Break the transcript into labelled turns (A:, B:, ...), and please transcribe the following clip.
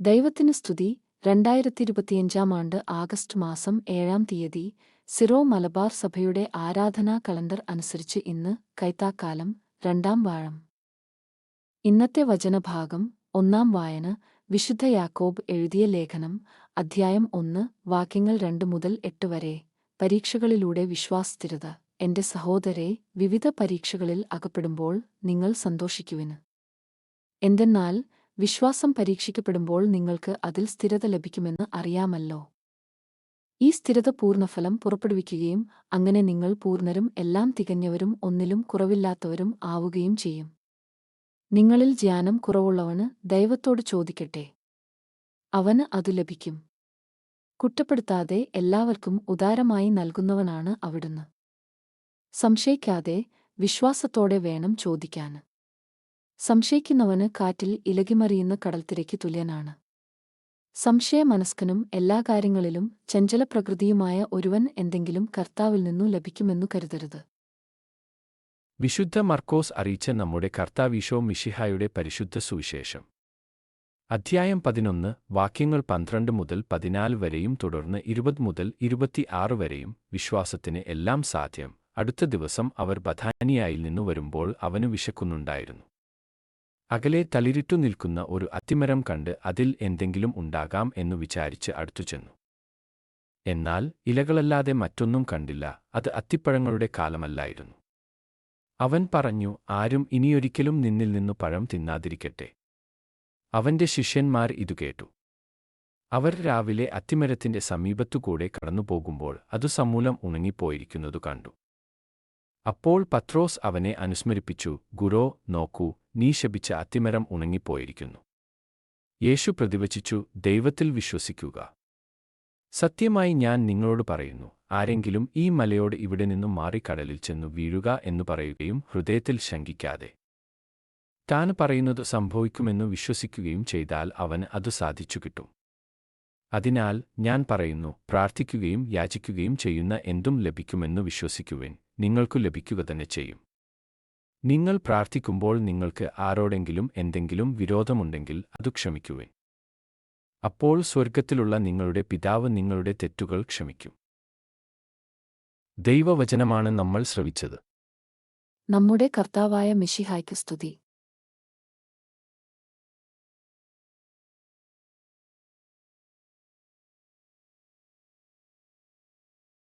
A: ദൈവത്തിന് സ്തുതി. രണ്ടായിരത്തി ഇരുപത്തിയഞ്ചാം ആണ്ട് ആഗസ്റ്റ് മാസം ഏഴാം തീയതി സിറോ മലബാർ സഭയുടെ ആരാധനാ കലണ്ടർ അനുസരിച്ച് ഇന്ന് കൈത്താക്കാലം രണ്ടാം വാഴം. ഇന്നത്തെ വചനഭാഗം ഒന്നാം വായന വിശുദ്ധ യാക്കോബ് എഴുതിയ ലേഖനം അധ്യായം ഒന്ന് വാക്യങ്ങൾ രണ്ട് മുതൽ എട്ട് വരെ. പരീക്ഷകളിലൂടെ വിശ്വാസസ്ഥിരത എന്റെ സഹോദരെ വിവിധ പരീക്ഷകളിൽ അകപ്പെടുമ്പോൾ നിങ്ങൾ സന്തോഷിക്കുവിന് എന്തെന്നാൽ വിശ്വാസം പരീക്ഷിക്കപ്പെടുമ്പോൾ നിങ്ങൾക്ക് അതിൽ സ്ഥിരത ലഭിക്കുമെന്ന് അറിയാമല്ലോ. ഈ സ്ഥിരത പൂർണഫലം പുറപ്പെടുവിക്കുകയും അങ്ങനെ നിങ്ങൾ പൂർണരും എല്ലാം തികഞ്ഞവരും ഒന്നിലും കുറവില്ലാത്തവരും ആവുകയും ചെയ്യും. നിങ്ങളിൽ ജ്ഞാനം കുറവുള്ളവന് ദൈവത്തോട് ചോദിക്കട്ടെ? അവന് അതു ലഭിക്കും. കുറ്റപ്പെടുത്താതെ എല്ലാവർക്കും ഉദാരമായി നൽകുന്നവനാണ് അവിടുന്ന്. സംശയിക്കാതെ വിശ്വാസത്തോടെ വേണം ചോദിക്കാൻ. സംശയിക്കുന്നവന് കാറ്റിൽ ഇലകിമറിയുന്ന കടൽത്തിരയ്ക്ക് തുല്യനാണ്. സംശയമനസ്കനും എല്ലാ കാര്യങ്ങളിലും ചഞ്ചലപ്രകൃതിയുമായ ഒരുവൻ എന്തെങ്കിലും കർത്താവിൽ നിന്നു ലഭിക്കുമെന്നു കരുതരുത്.
B: വിശുദ്ധ മർക്കോസ് അറിയിച്ച നമ്മുടെ കർത്താവീശോ മിഷിഹായുടെ പരിശുദ്ധ സുവിശേഷം. അധ്യായം പതിനൊന്ന് വാക്യങ്ങൾ പന്ത്രണ്ട് മുതൽ പതിനാല് വരെയും തുടർന്ന് ഇരുപത് മുതൽ ഇരുപത്തിയാറ് വരെയും വിശ്വാസത്തിന് എല്ലാം സാധ്യം. അടുത്ത ദിവസം അവർ ബഥാനിയായിൽ നിന്നു വരുമ്പോൾ അവനു വിശക്കുന്നുണ്ടായിരുന്നു. അകലെ തളിരിട്ടു നിൽക്കുന്ന ഒരു അത്തിമരം കണ്ട് അതിൽ എന്തെങ്കിലും ഉണ്ടാകാം എന്നു വിചാരിച്ച് അടുത്തുചെന്നു എന്നാൽ ഇലകളല്ലാതെ മറ്റൊന്നും കണ്ടില്ല അത് അത്തിപ്പഴങ്ങളുടെ കാലമല്ലായിരുന്നു. അവൻ പറഞ്ഞു ആരും ഇനിയൊരിക്കലും നിന്നിൽ നിന്നു പഴം തിന്നാതിരിക്കട്ടെ അവന്റെ ശിഷ്യന്മാർ ഇതു കേട്ടു. അവർ രാവിലെ അത്തിമരത്തിന്റെ സമീപത്തുകൂടെ കടന്നുപോകുമ്പോൾ അതു സമൂലം ഉണങ്ങിപ്പോയിരിക്കുന്നതു കണ്ടു. അപ്പോൾ പത്രോസ് അവനെ അനുസ്മരിപ്പിച്ചു ഗുരോ നോക്കൂ നീ ശപിച്ച അത്തിമരം ഉണങ്ങിപ്പോയിരിക്കുന്നു. യേശു പ്രതിവചിച്ചു ദൈവത്തിൽ വിശ്വസിക്കുക. സത്യമായി ഞാൻ നിങ്ങളോട് പറയുന്നു ആരെങ്കിലും ഈ മലയോട് ഇവിടെ നിന്നും മാറി കടലിൽ ചെന്നു വീഴുക എന്നു പറയുകയും ഹൃദയത്തിൽ ശങ്കിക്കാതെ. താൻ പറയുന്നത് സംഭവിക്കുമെന്നു വിശ്വസിക്കുകയും ചെയ്താൽ അവന് അത് സാധിച്ചു കിട്ടും. അതിനാൽ ഞാൻ പറയുന്നു പ്രാർത്ഥിക്കുകയും യാചിക്കുകയും ചെയ്യുന്ന എന്തും ലഭിക്കുമെന്ന് വിശ്വസിക്കുവിൻ. നിങ്ങൾക്കു ലഭിക്കുക തന്നെ ചെയ്യും. നിങ്ങൾ പ്രാർത്ഥിക്കുമ്പോൾ നിങ്ങൾക്ക് ആരോടെങ്കിലും എന്തെങ്കിലും വിരോധമുണ്ടെങ്കിൽ അതു ക്ഷമിക്കുവിൻ. അപ്പോൾ സ്വർഗത്തിലുള്ള നിങ്ങളുടെ പിതാവ് നിങ്ങളുടെ തെറ്റുകൾ ക്ഷമിക്കും. ദൈവവചനമാണ് നമ്മൾ ശ്രവിച്ചത്.
A: നമ്മുടെ കർത്താവായ മിഷിഹായ്ക്ക് സ്തുതി.